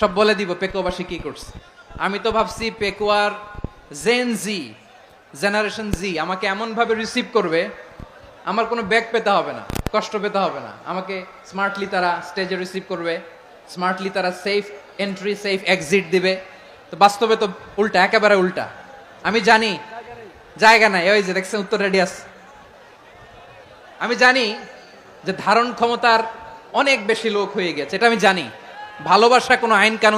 সব বলে দিব পেকুয়াবাসী কি করছে। আমি তো ভাবছি পেকুয়ার জেন জি জেনারেশন জি আমাকে এমন ভাবে রিসিভ করবে, আমার কোনো ব্যাগ পেতে হবে না, কষ্ট পেতে হবে না। আমাকে স্মার্টলি তারা স্টেজে রিসিভ করবে স্মার্টলি তারা সেফ এন্ট্রি সেফ এক্সিট দিবে। তো বাস্তবে তো উল্টা, একেবারে উল্টা। আমি জানি, জায়গা নাই ওই যে দেখছেন উত্তর রেডি আমি জানি যে ধারণ ক্ষমতার অনেক বেশি লোক হয়ে গেছে, এটা আমি জানি। ভালোবাসা কোনো আইন কানুন